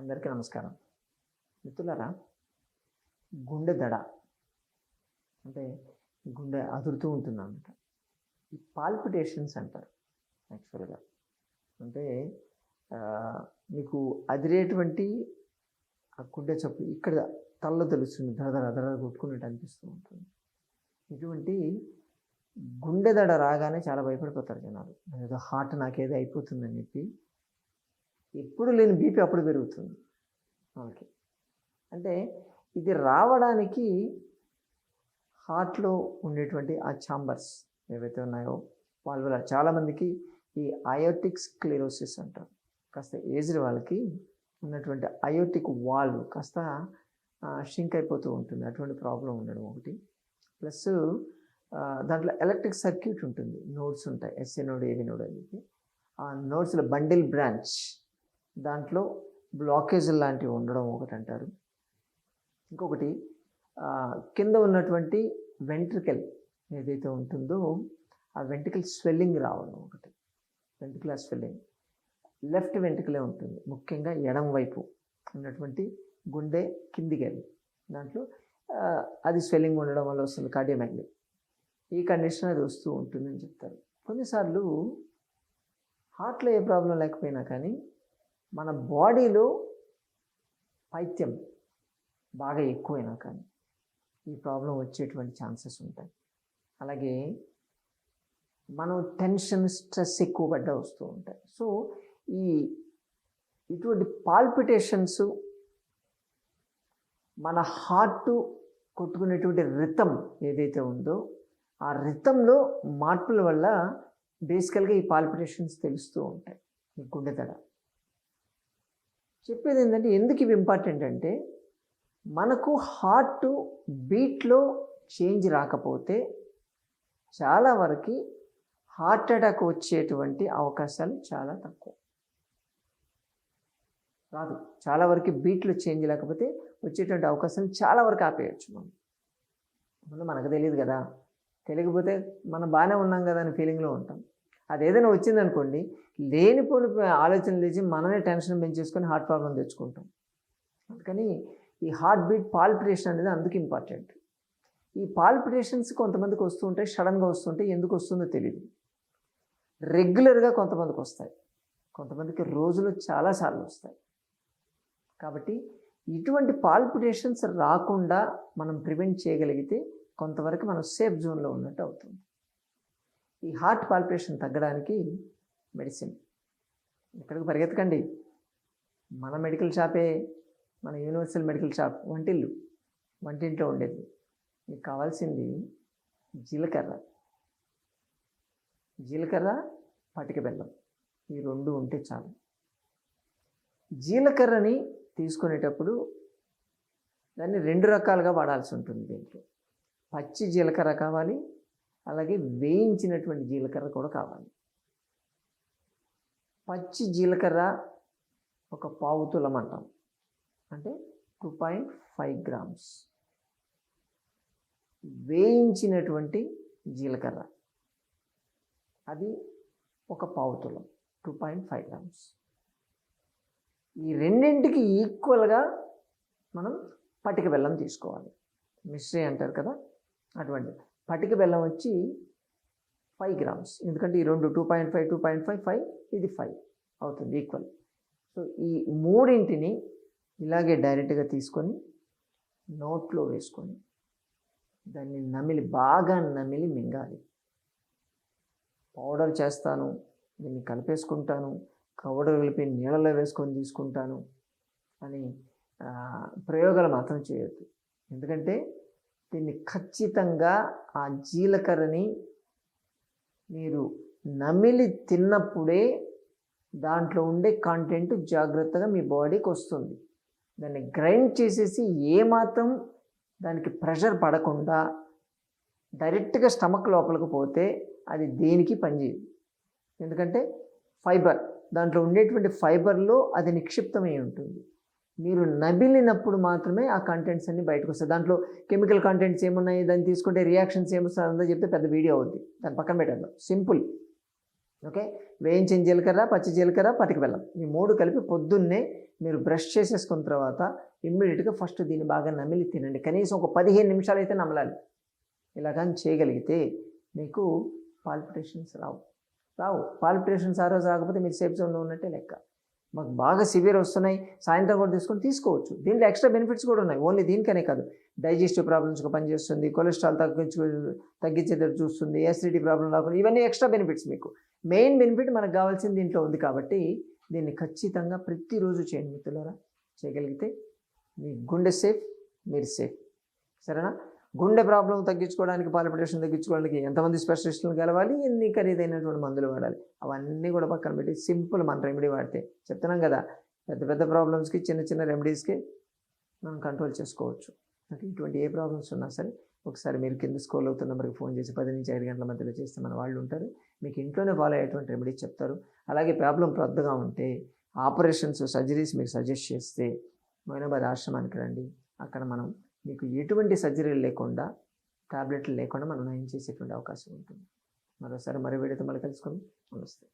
అందరికీ నమస్కారం. మిత్రులారా గుండె దడ అంటే గుండె అదురుతూ ఉంటుంది అన్నమాట ఈ పాల్పిటేషన్స్ అంటారు యాక్చువల్గా అంటే మీకు అదిరేటువంటి ఆ గుండె చప్పు ఇక్కడ తల్ల తెలుస్తుంది దడ దడ దడ కొట్టుకున్నట్టు అనిపిస్తూ ఉంటుంది. ఇటువంటి గుండె దడ రాగానే చాలా భయపడిపోతారు జనాలు. ఏదో హార్ట్ నాకేదో అయిపోతుందని చెప్పి ఎప్పుడు లేని బీపీ అప్పుడు పెరుగుతుంది. వాళ్ళకి అంటే ఇది రావడానికి హార్ట్లో ఉండేటువంటి ఆ ఛాంబర్స్ ఏవైతే ఉన్నాయో వాళ్ళ వల్ల చాలామందికి ఈ అయోటిక్ స్క్లెరోసిస్ అంటారు. కాస్త ఏజ్డ్ వాళ్ళకి ఉన్నటువంటి అయోటిక్ వాల్ కాస్త షింక్ అయిపోతూ ఉంటుంది. అటువంటి ప్రాబ్లం ఉండడం ఒకటి. ప్లస్ దాంట్లో ఎలక్ట్రిక్ సర్క్యూట్ ఉంటుంది. నోడ్స్ ఉంటాయి. ఎస్ఏ నోడ్ ఏవి నోడ్ అని చెప్పి. ఆ నోడ్స్లో బండిల్ బ్రాంచ్ దాంట్లో బ్లాకేజ్ లాంటివి ఉండడం ఒకటి అంటారు ఇంకొకటి కింద ఉన్నటువంటి వెంట్రికల్ ఏదైతే ఉంటుందో ఆ వెంట్రికల్ స్వెల్లింగ్ రావడం ఒకటి. Ventricle swelling. లెఫ్ట్ వెంట్రికలే ఉంటుంది. ముఖ్యంగా ఎడం వైపు ఉన్నటువంటి గుండె కిందికి వెళ్ళి దాంట్లో అది స్వెల్లింగ్ ఉండడం వల్ల వస్తుంది కార్డియోమైగ్లీ ఈ కండిషన్ అది వస్తూ ఉంటుందని చెప్తారు. కొన్నిసార్లు హార్ట్లో ఏ ప్రాబ్లం లేకపోయినా కానీ మన బాడీలో పైత్యం బాగా ఎక్కువైనా కానీ ఈ ప్రాబ్లం వచ్చేటువంటి ఛాన్సెస్ ఉంటాయి. అలాగే మనం టెన్షన్ స్ట్రెస్ ఎక్కువ పడ్డ వస్తూ ఉంటాయి. సో ఈ ఇటువంటి పాల్పిటేషన్స్ మన హార్ట్ కొట్టుకునేటువంటి రితం ఏదైతే ఉందో ఆ రితంలో మార్పుల వల్ల బేసికల్గా ఈ పాల్పిటేషన్స్ తెలుస్తూ ఉంటాయి. ఈ గుండె చెప్పేది ఏంటంటే ఎందుకు ఇవి ఇంపార్టెంట్ అంటే మనకు హార్ట్ బీట్లో చేంజ్ రాకపోతే చాలా వరకు హార్ట్ అటాక్ వచ్చేటువంటి అవకాశాలు చాలా తక్కువ. రాదు. చాలా వరకు బీట్లో చేంజ్ లేకపోతే వచ్చేటువంటి అవకాశాలు చాలా వరకు ఆపేయచ్చు మనం. మనకు తెలియదు కదా. తెలియకపోతే మనం బాగానే ఉన్నాం కదా అనే ఫీలింగ్లో ఉంటాం. అది ఏదైనా వచ్చిందనుకోండి లేనిపోని ఆలోచనలు లేచి మనమే టెన్షన్ పెంచేసుకొని హార్ట్ ప్రాబ్లం తెచ్చుకుంటాం. అందుకని ఈ హార్ట్ బీట్ పాల్పిటేషన్ అనేది అందుకు ఇంపార్టెంట్. ఈ పాల్పిటేషన్స్ కొంతమందికి వస్తూ ఉంటాయి సడన్గా వస్తుంటాయి ఎందుకు వస్తుందో తెలియదు రెగ్యులర్గా కొంతమందికి వస్తాయి. కొంతమందికి రోజులో చాలాసార్లు వస్తాయి. కాబట్టి ఇటువంటి పాల్పిటేషన్స్ రాకుండా మనం ప్రివెంట్ చేయగలిగితే కొంతవరకు మనం సేఫ్ జోన్లో ఉన్నట్టు అవుతుంది. ఈ హార్ట్ పాల్పిటేషన్ తగ్గడానికి మెడిసిన్. ఇక్కడికి పరిగెత్తకండి. మన మెడికల్ షాపే మన యూనివర్సల్ మెడికల్ షాప్ వంటిల్లు. వంటింట్లో ఉండేది. మీకు కావాల్సింది జీలకర్ర. జీలకర్ర పటిక బెల్లం. ఈ రెండు ఉంటే చాలు. జీలకర్రని తీసుకునేటప్పుడు దాన్ని రెండు రకాలుగా వాడాల్సి ఉంటుంది దీంట్లో. పచ్చి జీలకర్ర కావాలి అలాగే వేయించినటువంటి జీలకర్ర కూడా కావాలి. పచ్చి జీలకర్ర ఒక పావు తులం అంటాం. అంటే టూ పాయింట్ ఫైవ్ గ్రామ్స్. వేయించినటువంటి జీలకర్ర. అది ఒక పావు తులం టూ పాయింట్ ఫైవ్ గ్రామ్స్. ఈ రెండింటికి ఈక్వల్గా మనం పటిక బెల్లం తీసుకోవాలి. మిశ్రీ అంటారు కదా అటువంటి పటిక బెల్లం వచ్చి ఫైవ్ గ్రామ్స్ ఎందుకంటే ఈ రెండు two point five two point five five ఇది ఫైవ్ అవుతుంది ఈక్వల్ సో ఈ మూడింటిని ఇలాగే డైరెక్ట్గా తీసుకొని నోట్లో వేసుకొని దాన్ని నమిలి బాగా నమిలి మింగాలి. పౌడర్ చేస్తాను దీన్ని కలిపేసుకుంటాను కవడలు కలిపి నీళ్ళలో వేసుకొని తీసుకుంటాను అని ప్రయోగాలు మాత్రం చేయొద్దు. ఎందుకంటే దీన్ని ఖచ్చితంగా ఆ జీలకర్రని మీరు నమిలి తిన్నప్పుడే దాంట్లో ఉండే కంటెంట్ జాగ్రత్తగా మీ బాడీకి వస్తుంది. దాన్ని గ్రైండ్ చేసేసి ఏమాత్రం దానికి ప్రెషర్ పడకుండా డైరెక్ట్గా స్టమక్ లోపలికి పోతే అది దేనికి పనిచేయదు. ఎందుకంటే ఫైబర్ దాంట్లో ఉండేటువంటి ఫైబర్లో అది నిక్షిప్తమై ఉంటుంది. మీరు నమిలినప్పుడు మాత్రమే ఆ కంటెంట్స్ అన్ని బయటకు వస్తాయి దాంట్లో కెమికల్ కంటెంట్స్ ఏమున్నాయి? దాన్ని తీసుకుంటే రియాక్షన్స్ ఏమొస్తాయి అంతా చెప్తే పెద్ద వీడియో అవుద్ది. దాని పక్కన పెట్టండి సింపుల్ ఓకే వేయించిన జీలకర్ర పచ్చి జీలకర్ర పటిక బెల్లం. ఈ మూడు కలిపి పొద్దున్నే మీరు బ్రష్ చేసేసుకున్న తర్వాత ఇమ్మీడియట్గా ఫస్ట్ దీన్ని బాగా నమిలి తినండి. కనీసం ఒక పదిహేను నిమిషాలు అయితే నమలాలి. ఇలా కానీ చేయగలిగితే మీకు పాల్పిటేషన్స్ రావు. రావు. పాల్పిటేషన్స్ ఆ రోజు రాకపోతే మీరు సేఫ్ జోన్లో ఉన్నట్టే లెక్క. మాకు బాగా సివియర్ వస్తున్నాయి సాయంత్రం కూడా తీసుకొని తీసుకోవచ్చు. దీంట్లో ఎక్స్ట్రా బెనిఫిట్స్ కూడా ఉన్నాయి. ఓన్లీ దీనికనే కాదు. డైజెస్టివ్ ప్రాబ్లమ్స్కి పనిచేస్తుంది కొలెస్ట్రాల్ తగ్గించు తగ్గించేటట్టు చూస్తుంది యాసిడిటీ ప్రాబ్లం రాకుండా ఇవన్నీ ఎక్స్ట్రా బెనిఫిట్స్ మీకు. మెయిన్ బెనిఫిట్ మనకు కావాల్సింది దీంట్లో ఉంది కాబట్టి దీన్ని ఖచ్చితంగా ప్రతిరోజు చేయండి మిత్రులారా. చేయగలిగితే మీ గుండె సేఫ్ మీరు సేఫ్ సరేనా? గుండె ప్రాబ్లం తగ్గించుకోవడానికి పాలిపిటేషన్ తగ్గించుకోవడానికి ఎంతమంది స్పెషలిస్టులు కలవాలి? ఎన్ని ఖరీదైనటువంటి మందులు వాడాలి? అవన్నీ కూడా పక్కన పెట్టి సింపుల్ మన రెమెడీ వాడితే చెప్తున్నాం కదా పెద్ద పెద్ద ప్రాబ్లమ్స్కి చిన్న చిన్న రెమెడీస్కి మనం కంట్రోల్ చేసుకోవచ్చు. నాకు ఇటువంటి ఏ ప్రాబ్లమ్స్ ఉన్నా సరే ఒకసారి మీరు కింద స్కోల్ అవుతున్న నెంబర్కి ఫోన్ చేసి పది నుంచి ఐదు గంటల మధ్యలో చేస్తే మన వాళ్ళు ఉంటారు. మీకు ఇంట్లోనే ఫాలో అయ్యేటువంటి రెమెడీస్ చెప్తారు. అలాగే ప్రాబ్లం పెద్దగా ఉంటే ఆపరేషన్స్ సర్జరీస్ మీకు సజెస్ట్ చేస్తే మొయినాబాద్ ఆశ్రమానికి రండి. అక్కడ మనం మీకు ఎటువంటి సర్జరీలు లేకుండా టాబ్లెట్లు లేకుండా మనం నయం చేసేటువంటి అవకాశం ఉంటుంది. మరోసారి మరో వీడియోతో మళ్ళీ కలుసుకుందాం. నమస్తే.